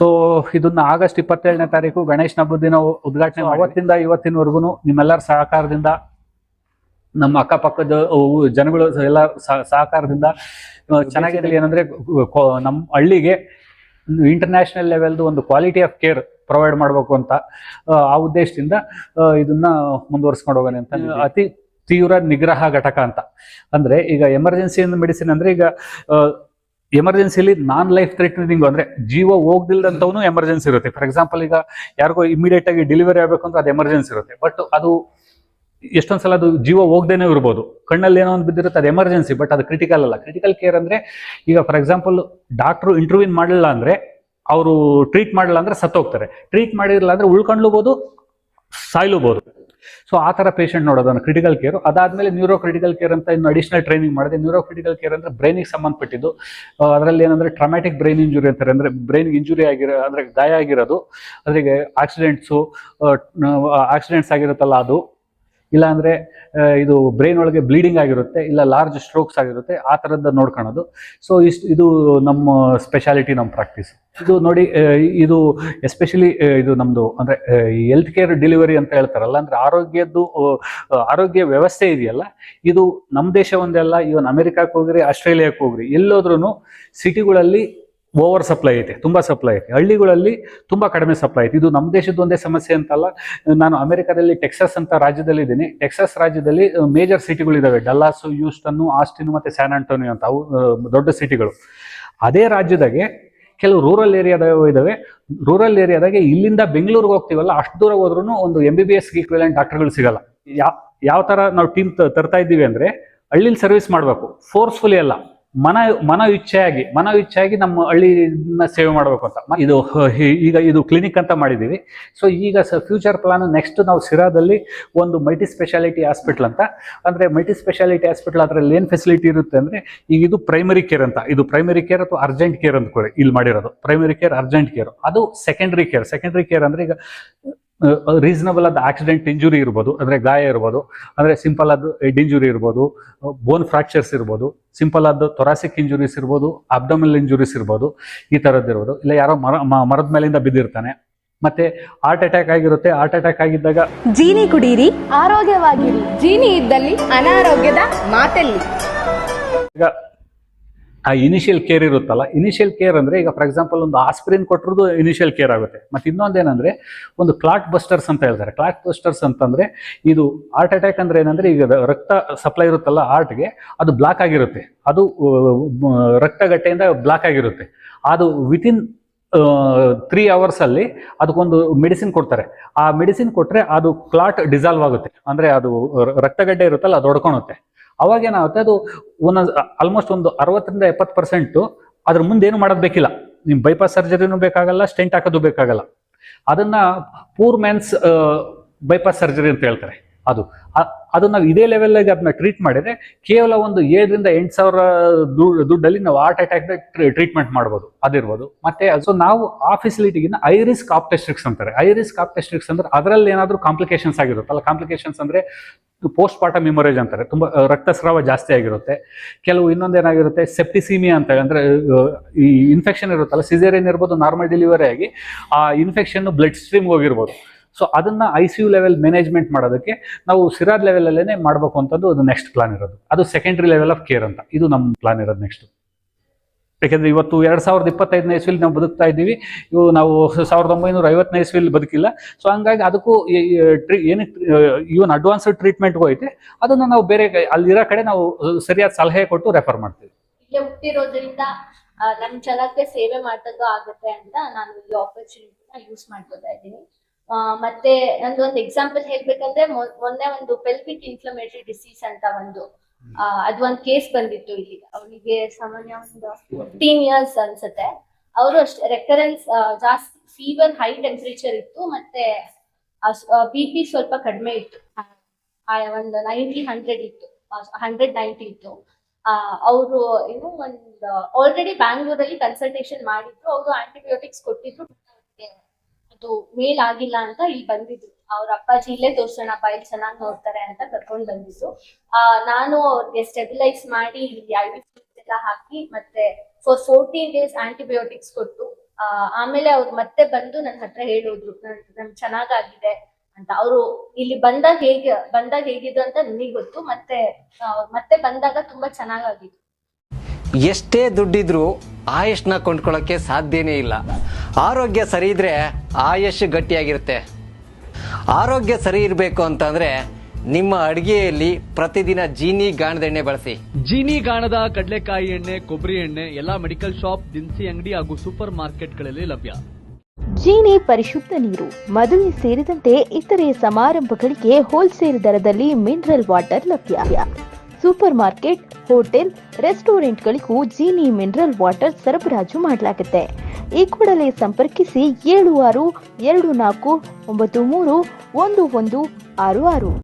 So ಇದನ್ನ August ಇಪ್ಪತ್ತೇಳನೇ ತಾರೀಕು ಗಣೇಶನ ಹಬ್ಬದ ದಿನ ಉದ್ಘಾಟನೆ ಅವತ್ತಿಂದ ಇವತ್ತಿನವರೆಗೂ ನಿಮ್ಮೆಲ್ಲರ ಸಹಕಾರದಿಂದ ನಮ್ಮ ಅಕ್ಕಪಕ್ಕದ ಜನಗಳು ಎಲ್ಲ ಸಹ- ಸಹಕಾರದಿಂದ ಚೆನ್ನಾಗಿರಲಿ ಏನಂದ್ರೆ ನಮ್ಮ ಹಳ್ಳಿಗೆ ಇಂಟರ್ನ್ಯಾಷನಲ್ ಲೆವೆಲ್ದು ಒಂದು ಕ್ವಾಲಿಟಿ ಆಫ್ ಕೇರ್ ಪ್ರೊವೈಡ್ ಮಾಡಬೇಕು ಅಂತ ಆ, ಉದ್ದೇಶದಿಂದ ಇದನ್ನ ಮುಂದುವರ್ಸ್ಕೊಂಡು ಹೋಗೋಣ ಅಂತ ಅತಿ ತೀವ್ರ ನಿಗ್ರಹ ಘಟಕ ಅಂತ. ಅಂದ್ರೆ ಈಗ ಎಮರ್ಜೆನ್ಸಿ ಮೆಡಿಸಿನ್ ಅಂದ್ರೆ ಈಗ ಎಮರ್ಜೆನ್ಸಿಲಿ ನಾನ್ ಲೈಫ್ ಥ್ರೆಟ್ನಿಂಗ್ ಅಂದ್ರೆ ಜೀವ ಹೋಗ್ದಿಲ್ದಂತವನು ಎಮರ್ಜೆನ್ಸಿ ಇರುತ್ತೆ. ಫಾರ್ ಎಕ್ಸಾಂಪಲ್ ಈಗ ಯಾರಿಗೋ ಇಮಿಡಿಯೇಟ್ ಆಗಿ ಡೆಲಿವರಿ ಆಗಬೇಕು ಅಂದ್ರೆ ಅದು ಎಮರ್ಜೆನ್ಸಿ ಇರುತ್ತೆ. ಬಟ್ ಅದು ಎಷ್ಟೊಂದ್ಸಲ ಅದು ಜೀವ ಹೋಗ್ದೇನೆ ಇರ್ಬೋದು. ಕಣ್ಣಲ್ಲಿ ಏನೋ ಒಂದು ಬಿದ್ದಿರುತ್ತೆ, ಅದು ಎಮರ್ಜೆನ್ಸಿ ಬಟ್ ಅದು ಕ್ರಿಟಿಕಲ್ ಅಲ್ಲ. ಕ್ರಿಟಿಕಲ್ ಕೇರ್ ಅಂದ್ರೆ ಈಗ ಫಾರ್ ಎಕ್ಸಾಂಪಲ್ ಡಾಕ್ಟ್ರು ಇಂಟರ್ವ್ಯೂನ್ ಮಾಡಲಿಲ್ಲ ಅಂದ್ರೆ ಅವರು ಟ್ರೀಟ್ ಮಾಡಲಿಲ್ಲ ಅಂದ್ರೆ ಸತ್ತೋಗ್ತಾರೆ. ಟ್ರೀಟ್ ಮಾಡಿರಲಿಲ್ಲ ಅಂದ್ರೆ ಉಳ್ಕೊಂಡ್ಲೂಬೋದು, ಸಾಯ್ಲೂಬೋದು. ಸೊ ಆ ಥರ ಪೇಷಂಟ್ ನೋಡೋದನ್ನು ಕ್ರಿಟಿಕಲ್ ಕೇರ್ ಅದಾದ್ಮೇಲೆ ನ್ಯೂರೋ ಕ್ರಿಟಿಕಲ್ ಕೇರ್ ಅಂತ ಇನ್ನು ಅಡಿಷನಲ್ ಟ್ರೈನಿಂಗ್ ಮಾಡಿದೆ. ನ್ಯೂರೋ ಕ್ರಿಟಿಕಲ್ ಕೇರ್ ಅಂದ್ರೆ ಬ್ರೈನಿಗೆ ಸಂಬಂಧಪಟ್ಟಿದ್ದು. ಅದರಲ್ಲಿ ಏನಂದ್ರೆ ಟ್ರಾಮ್ಯಾಟಿಕ್ ಬ್ರೈನ್ ಇಂಜುರಿ ಅಂತಾರೆ. ಅಂದ್ರೆ ಬ್ರೈನ್ ಇಂಜುರಿ ಆಗಿರೋ, ಅಂದ್ರೆ ಗಾಯ ಆಗಿರೋದು. ಅದ್ರಿಗೆ ಆಕ್ಸಿಡೆಂಟ್ಸು ಆಕ್ಸಿಡೆಂಟ್ಸ್ ಆಗಿರುತ್ತಲ್ಲ ಅದು. ಇಲ್ಲ ಅಂದ್ರೆ ಇದು ಬ್ರೈನ್ ಒಳಗೆ ಬ್ಲೀಡಿಂಗ್ ಆಗಿರುತ್ತೆ, ಇಲ್ಲ ಲಾರ್ಜ್ ಸ್ಟ್ರೋಕ್ಸ್ ಆಗಿರುತ್ತೆ, ಆ ಥರದ್ದು ನೋಡ್ಕೊಳೋದು. ಸೊ ಇಷ್ಟು, ಇದು ನಮ್ಮ ಸ್ಪೆಷಾಲಿಟಿ ನಮ್ಮ ಪ್ರಾಕ್ಟೀಸ್ ಇದು ನೋಡಿ ಇದು ಎಸ್ಪೆಷಲಿ ಇದು ನಮ್ದು ಅಂದ್ರೆ ಹೆಲ್ತ್ ಕೇರ್ ಡೆಲಿವರಿ ಅಂತ ಹೇಳ್ತಾರಲ್ಲ, ಅಂದ್ರೆ ಆರೋಗ್ಯದ್ದು ಆರೋಗ್ಯ ವ್ಯವಸ್ಥೆ ಇದೆಯಲ್ಲ, ಇದು ನಮ್ಮ ದೇಶ ಒಂದೆಲ್ಲ ಇವನ್ ಅಮೆರಿಕಕ್ಕೆ ಹೋಗ್ರಿ, ಆಸ್ಟ್ರೇಲಿಯಾಕ್ಕೆ ಹೋಗ್ರಿ ಎಲ್ಲೋದ್ರೂ ಸಿಟಿಗಳಲ್ಲಿ ಓವರ್ ಸಪ್ಲೈ ಐತೆ, ತುಂಬ ಸಪ್ಲೈ ಐತೆ. ಹಳ್ಳಿಗಳಲ್ಲಿ ತುಂಬ ಕಡಿಮೆ ಸಪ್ಲೈ ಐತೆ. ಇದು ನಮ್ಮ ದೇಶದ ಒಂದೇ ಸಮಸ್ಯೆ ಅಂತಲ್ಲ, ನಾನು ಅಮೆರಿಕದಲ್ಲಿ, ಟೆಕ್ಸಸ್ ಅಂತ ರಾಜ್ಯದಲ್ಲಿ ಇದ್ದೀನಿ. ಟೆಕ್ಸಸ್ ರಾಜ್ಯದಲ್ಲಿ ಮೇಜರ್ ಸಿಟಿಗಳಿದ್ದಾವೆ ಡಲ್ಲಾಸು ಯೂಸ್ಟನ್ನು ಆಸ್ಟಿನ್ ಮತ್ತು ಸ್ಯಾನ್ ಆಂಟೋನಿಯೋ ಅಂತ. ಅವು ದೊಡ್ಡ ಸಿಟಿಗಳು ಅದೇ ರಾಜ್ಯದಾಗೆ ಕೆಲವು ರೂರಲ್ ಏರಿಯಾದಾಗ ಇದ್ದಾವೆ ರೂರಲ್ ಏರಿಯಾದಾಗೆ ಇಲ್ಲಿಂದ ಬೆಂಗಳೂರಿಗೆ ಹೋಗ್ತೀವಲ್ಲ, ಅಷ್ಟು ದೂರ ಹೋದ್ರೂ ಒಂದು M B B S equivalent ಡಾಕ್ಟರ್ಗಳು ಸಿಗಲ್ಲ. ಯಾವ ಯಾವ ಥರ ನಾವು ಟೀಮ್ ತರ್ತಾ ಇದ್ದೀವಿ ಅಂದರೆ, ಹಳ್ಳಿಲಿ ಸರ್ವಿಸ್ ಮಾಡಬೇಕು. ಫೋರ್ಸ್ಫುಲಿ ಅಲ್ಲ. ಮನ ಮನ ಇಚ್ಛೆಯಾಗಿ ಮನ ಇಚ್ಛೆಯಾಗಿ ನಮ್ಮ ಹಳ್ಳಿನ ಸೇವೆ ಮಾಡಬೇಕು ಅಂತ. ಇದು ಈಗ ಇದು ಕ್ಲಿನಿಕ್ ಅಂತ ಮಾಡಿದ್ದೀವಿ. ಸೊ ಈಗ ಸ ಫ್ಯೂಚರ್ ಪ್ಲಾನ್ ನೆಕ್ಸ್ಟ್ ನಾವು ಸಿರಾದಲ್ಲಿ ಒಂದು ಮಲ್ಟಿ ಸ್ಪೆಷಾಲಿಟಿ ಹಾಸ್ಪಿಟ್ಲ್ ಅಂತ. ಅಂದ್ರೆ ಮಲ್ಟಿ ಸ್ಪೆಷಾಲಿಟಿ ಹಾಸ್ಪಿಟ್ಲ್ ಅದರಲ್ಲಿ ಏನು ಫೆಸಿಲಿಟಿ ಇರುತ್ತೆ ಅಂದ್ರೆ, ಈಗ ಇದು ಪ್ರೈಮರಿ ಕೇರ್ ಅಂತ. ಇದು ಪ್ರೈಮರಿ ಕೇರ್ ಅಥವಾ ಅರ್ಜೆಂಟ್ ಕೇರ್ ಅಂತ ಕೂಡ, ಇಲ್ಲಿ ಮಾಡಿರೋದು. ಪ್ರೈಮರಿ ಕೇರ್ ಅರ್ಜೆಂಟ್ ಕೇರ್ ಅದು ಸೆಕೆಂಡ್ರಿ ಕೇರ್ ಸೆಕೆಂಡ್ರಿ ಕೇರ್ ಅಂದ್ರೆ ಈಗ ರೀಸನಬಲ್ ಆದ ಆಕ್ಸಿಡೆಂಟ್ ಇಂಜುರಿ ಇರ್ಬೋದು ಅಂದ್ರೆ ಗಾಯ ಇರ್ಬೋದು ಅಂದ್ರೆ ಸಿಂಪಲ್ ಆದ ಹೆಡ್ ಇಂಜುರಿ ಇರ್ಬೋದು ಬೋನ್ ಫ್ರಾಕ್ಚರ್ಸ್ ಇರ್ಬೋದು ಸಿಂಪಲ್ ಆದ ತೊರಾಸಿಕ್ ಇಂಜುರೀಸ್ ಇರ್ಬೋದು ಅಬ್ಡಮಲ್ ಇಂಜುರೀಸ್ ಇರ್ಬೋದು ಈ ಥರದ್ದು ಇರ್ಬೋದು. ಇಲ್ಲ ಯಾರೋ ಮರ ಮರದ ಮೇಲಿಂದ ಬಿದ್ದಿರ್ತಾನೆ. ಮತ್ತೆ ಹಾರ್ಟ್ ಅಟ್ಯಾಕ್ ಆಗಿರುತ್ತೆ ಹಾರ್ಟ್ ಅಟ್ಯಾಕ್ ಆಗಿದ್ದಾಗ ಜೀನಿ ಕುಡೀರಿ ಆರೋಗ್ಯವಾಗಿರಿ. ಜೀನಿ ಇದ್ದಲ್ಲಿ ಅನಾರೋಗ್ಯದ ಮಾತಲ್ಲಿ. ಈಗ ಆ ಇನಿಷಿಯಲ್ ಕೇರ್ ಇರುತ್ತಲ್ಲ ಇನಿಷಿಯಲ್ ಕೇರ್ ಅಂದರೆ ಈಗ ಫಾರ್ ಎಕ್ಸಾಂಪಲ್ ಒಂದು ಆಸ್ಪ್ರಿನ್ ಕೊಟ್ಟರು ಇನಿಷಿಯಲ್ ಕೇರ್ ಆಗುತ್ತೆ. ಮತ್ತು ಇನ್ನೊಂದೇನಂದ್ರೆ ಒಂದು ಕ್ಲಾಟ್ ಬಸ್ಟರ್ಸ್ ಅಂತ ಹೇಳ್ತಾರೆ. ಕ್ಲಾಟ್ ಬಸ್ಟರ್ಸ್ ಅಂತಂದರೆ ಇದು ಹಾರ್ಟ್ ಅಟ್ಯಾಕ್ ಅಂದರೆ ಏನಂದರೆ ಈಗ ರಕ್ತ ಸಪ್ಲೈ ಇರುತ್ತಲ್ಲ ಹಾರ್ಟ್ಗೆ ಅದು ಬ್ಲಾಕ್ ಆಗಿರುತ್ತೆ. ಅದು ರಕ್ತಗಟ್ಟೆಯಿಂದ ಬ್ಲಾಕ್ ಆಗಿರುತ್ತೆ. ಅದು ವಿತಿನ್ ತ್ರೀ ಅವರ್ಸಲ್ಲಿ ಅದಕ್ಕೊಂದು ಮೆಡಿಸಿನ್ ಕೊಡ್ತಾರೆ. ಆ ಮೆಡಿಸಿನ್ ಕೊಟ್ಟರೆ ಅದು ಕ್ಲಾಟ್ ಡಿಸಾಲ್ವ್ ಆಗುತ್ತೆ. ಅಂದರೆ ಅದು ರಕ್ತಗಡ್ಡೆ ಇರುತ್ತಲ್ಲ, ಅದು ಹೊಡ್ಕೊಳುತ್ತೆ ಅವಾಗ ಏನಾಗುತ್ತೆ ಅದು ಒನ್ ಆಲ್ಮೋಸ್ಟ್ ಒಂದು ಅರವತ್ತರಿಂದ ಎಪ್ಪತ್ತು ಪರ್ಸೆಂಟು ಅದ್ರ ಮುಂದೆ ಏನು ಮಾಡೋದು ಬೇಕಿಲ್ಲ. ನಿಮ್ ಬೈಪಾಸ್ ಸರ್ಜರಿನೂ ಬೇಕಾಗಲ್ಲ ಸ್ಟೆಂಟ್ ಹಾಕೋದು ಬೇಕಾಗಲ್ಲ. ಅದನ್ನ ಪೂರ್ ಮ್ಯಾನ್ಸ್ ಬೈಪಾಸ್ ಸರ್ಜರಿ ಅಂತ ಹೇಳ್ತಾರೆ. ಅದು. ಅದು ನಾವು ಇದೇ ಲೆವೆಲ್ಗೆ ಅದನ್ನ ಟ್ರೀಟ್ ಮಾಡಿದ್ರೆ ಕೇವಲ ಒಂದು ಏಳರಿಂದ ಎಂಟು ಸಾವಿರ ದುಡ್ಡು, ದುಡ್ಡಲ್ಲಿ ನಾವು ಹಾರ್ಟ್ ಅಟ್ಯಾಕ್ ಟ್ರೀಟ್ಮೆಂಟ್ ಮಾಡ್ಬೋದು. ಅದಿರ್ಬೋದು. ಮತ್ತೆ ಸೊ ನಾವು ಆ ಫೆಸಿಲಿಟಿಗಿನ ಐ ರಿಸ್ಕ್ ಆಪ್ಟೆಸ್ಟ್ರಿಕ್ಸ್ ಅಂತಾರೆ. ಐ ರಿಸ್ಕ್ ಆಪ್ಟೆಸ್ಟ್ರಿಕ್ಸ್ ಅಂದ್ರೆ ಅದರಲ್ಲಿ ಏನಾದರೂ ಕಾಂಪ್ಲಿಕೇಶನ್ಸ್ ಆಗಿರುತ್ತಲ್ಲ? ಕಾಂಪ್ಲಿಕೇಶನ್ಸ್ ಅಂದ್ರೆ ಪೋಸ್ಟ್ ಪಾರ್ಟಮ್ ಮೆಮೊರೇಜ್ ಅಂತಾರೆ. ತುಂಬಾ ರಕ್ತಸ್ರಾವ ಜಾಸ್ತಿ ಆಗಿರುತ್ತೆ. ಕೆಲವು ಇನ್ನೊಂದೇನಾಗಿರುತ್ತೆ ಸೆಪ್ಟಿಸೀಮಿಯಾ ಅಂತ ಅಂದ್ರೆ ಈ ಇನ್ಫೆಕ್ಷನ್ ಇರುತ್ತಲ್ಲ? ಸಿಜೇರಿಯನ್ ಇರ್ಬೋದು ನಾರ್ಮಲ್ ಡೆಲಿವರಿ ಆಗಿ ಆ ಇನ್ಫೆಕ್ಷನ್ ಬ್ಲಡ್ ಸ್ಟ್ರೀಮ್ ಹೋಗಿರ್ಬೋದು. ಸೊ ಅದನ್ನ I C U level management ಮಾಡೋದಕ್ಕೆ ನಾವು ಸಿರಾದ್ ಲೆವೆಲ್ ಅಲ್ಲೇನೆ ಮಾಡಬೇಕು ಅಂತದ್ದು ಅದು ನೆಕ್ಸ್ಟ್ ಪ್ಲಾನ್ ಇರೋದು. ಅದು ಸೆಕೆಂಡ್ರಿ ಲೆವೆಲ್ ಆಫ್ ಕೇರ್ ಅಂತ. ಇದು ನಮ್ಮ ಪ್ಲಾನ್ ಇರೋದು ನೆಕ್ಸ್ಟ್ ಯಾಕೆಂದ್ರೆ ಇವತ್ತು ಎರಡ್ ಸಾವಿರದ ಇಪ್ಪತ್ತೈದನೇ ಇಸ್ವಿಲಿ ನಾವು ಬದುಕ್ತಾ ಇದ್ದೀವಿ. ಇವು ನಾವು ಸಾವಿರದ ಒಂಬೈನೂರ ಐವತ್ತನೇ ಇಸ್ವಿಲಿ ಬದುಕಿಲ್ಲ. ಸೊ ಹಂಗಾಗಿ ಅದಕ್ಕೂ ಟ್ರೀ ಏನಕ್ಕೆ ಇವನ್ ಅಡ್ವಾನ್ಸ್ಡ್ ಟ್ರೀಟ್ಮೆಂಟ್ಗೂ ಐತೆ. ಅದನ್ನು ನಾವು ಬೇರೆ ಅಲ್ಲಿರೋ ಕಡೆ ನಾವು ಸರಿಯಾದ ಸಲಹೆ ಕೊಟ್ಟು ರೆಫರ್ ಮಾಡ್ತೀವಿ. ಹುಟ್ಟಿರೋದ್ರಿಂದ ನಮ್ಮ ಸೇವೆ ಮಾಡ್ದಂಗೂ ಆಗುತ್ತೆ ಅಂತ ನಾನು ಈ ಆಪರ್ಚುನಿಟಿನ ಯೂಸ್ ಮಾಡ್ಕೋತಾ ಇದ್ದೀನಿ. ಮತ್ತೆ ನಂದು ಒಂದು ಎಕ್ಸಾಂಪಲ್ ಹೇಳ್ಬೇಕಂದ್ರೆ ಮೊನ್ನೆ ಒಂದು ಪೆಲ್ವಿಕ್ ಇನ್ಫ್ಲಮೇಟರಿ ಡಿಸೀಸ್ ಅಂತ ಒಂದು. ಅದು ಒಂದು ಕೇಸ್ ಬಂದಿತ್ತು ಇಲ್ಲಿ. ಅವನಿಗೆ ಸಾಮಾನ್ಯ ಒಂದು ಫಿಫ್ಟೀನ್ ಇಯರ್ಸ್ ಅನ್ಸುತ್ತೆ. ಅವರು ಅಷ್ಟೇ ರೆಕರೆನ್ಸ್ ಜಾಸ್ತಿ ಫೀವರ್ ಹೈ ಟೆಂಪರೇಚರ್ ಇತ್ತು ಮತ್ತೆ ಬಿ ಪಿ ಸ್ವಲ್ಪ ಕಡಿಮೆ ಇತ್ತು. ಒಂದು ನೈಂಟಿ ಹಂಡ್ರೆಡ್ ಇತ್ತು. ಹಂಡ್ರೆಡ್ ನೈಂಟಿ ಇತ್ತು. ಅವರು ಏನು ಒಂದು ಆಲ್ರೆಡಿ ಬ್ಯಾಂಗ್ಳೂರಲ್ಲಿ ಕನ್ಸಲ್ಟೇಷನ್ ಮಾಡಿದ್ರು. ಅವರು ಆಂಟಿಬಯೋಟಿಕ್ಸ್ ಕೊಟ್ಟಿದ್ರು. ಅದು ಮೇಲ್ ಆಗಿಲ್ಲ ಅಂತ ಇಲ್ಲಿ ಬಂದಿದ್ರು ಅವ್ರ ಅಪ್ಪಾಜಿ ಇಲ್ಲೇ ತೋರ್ಸೋಣಪ್ಪ ಇಲ್ಲಿ ಚೆನ್ನಾಗಿ ನೋಡ್ತಾರೆ ಅಂತ ಕರ್ಕೊಂಡ್ ಬಂದಿದ್ರು ಆ, ನಾನು ಅವ್ರಿಗೆ ಸ್ಟೆಬಿಲೈಸ್ ಮಾಡಿ ಇಲ್ಲಿ ಎಲ್ಲ ಹಾಕಿ ಮತ್ತೆ ಫಾರ್ ಫೋರ್ಟೀನ್ ಡೇಸ್ ಆಂಟಿಬಯೋಟಿಕ್ಸ್ ಕೊಟ್ಟು ಆಮೇಲೆ ಅವ್ರು ಮತ್ತೆ ಬಂದು ನನ್ನ ಹತ್ರ ಹೇಳೋದ್ರು, ನನ್ ಚೆನ್ನಾಗಾಗಿದೆ ಅಂತ. ಅವರು ಇಲ್ಲಿ ಬಂದಾಗ ಹೇಗೆ, ಬಂದಾಗ ಹೇಗಿದ್ರು ಅಂತ ನನಗೆ ಗೊತ್ತು. ಮತ್ತೆ ಮತ್ತೆ ಬಂದಾಗ ತುಂಬಾ ಚೆನ್ನಾಗಾಗಿತ್ತು. ಎಷ್ಟೇ ದುಡ್ಡಿದ್ರೂ ಆಯುಷ್ನ ಕೊಂಡ್ಕೊಳ್ಳೋಕ್ಕೆ ಸಾಧ್ಯನೇ ಇಲ್ಲ. ಆರೋಗ್ಯ ಸರಿ ಇದ್ರೆ ಆಯುಷ್ ಗಟ್ಟಿಯಾಗಿರುತ್ತೆ. ಆರೋಗ್ಯ ಸರಿ ಇರಬೇಕು ಅಂತಂದ್ರೆ ನಿಮ್ಮ ಅಡಿಗೆಯಲ್ಲಿ ಪ್ರತಿದಿನ ಜೀನಿ ಗಾಣದ ಎಣ್ಣೆ ಬಳಸಿ. ಜೀನಿ ಗಾಣದ ಕಡಲೆಕಾಯಿ ಎಣ್ಣೆ ಕೊಬ್ಬರಿ ಎಣ್ಣೆ ಎಲ್ಲಾ ಮೆಡಿಕಲ್ ಶಾಪ್ ದಿನಸಿ ಅಂಗಡಿ ಹಾಗೂ ಸೂಪರ್ ಮಾರ್ಕೆಟ್ಗಳಲ್ಲಿ ಲಭ್ಯ. ಜೀನಿ ಪರಿಶುದ್ಧ ನೀರು ಮದುವೆ ಸೇರಿದಂತೆ ಇತರೆ ಸಮಾರಂಭಗಳಿಗೆ ಹೋಲ್ಸೇಲ್ ದರದಲ್ಲಿ ಮಿನರಲ್ ವಾಟರ್ ಲಭ್ಯ. ಸೂಪರ್ ಮಾರ್ಕೆಟ್, ಹೋಟೆಲ್, ರೆಸ್ಟೋರೆಂಟ್ಗಳಿಗೂ ಜೀನಿ ಮಿನರಲ್ ವಾಟರ್ ಸರಬರಾಜು ಮಾಡಲಾಗುತ್ತೆ. ಈ ಕೂಡಲೇ ಸಂಪರ್ಕಿಸಿ ಏಳು ಆರು ಎರಡು ನಾಲ್ಕು ಒಂಬತ್ತು ಮೂರು ಒಂದು ಒಂದು ಆರು ಆರು.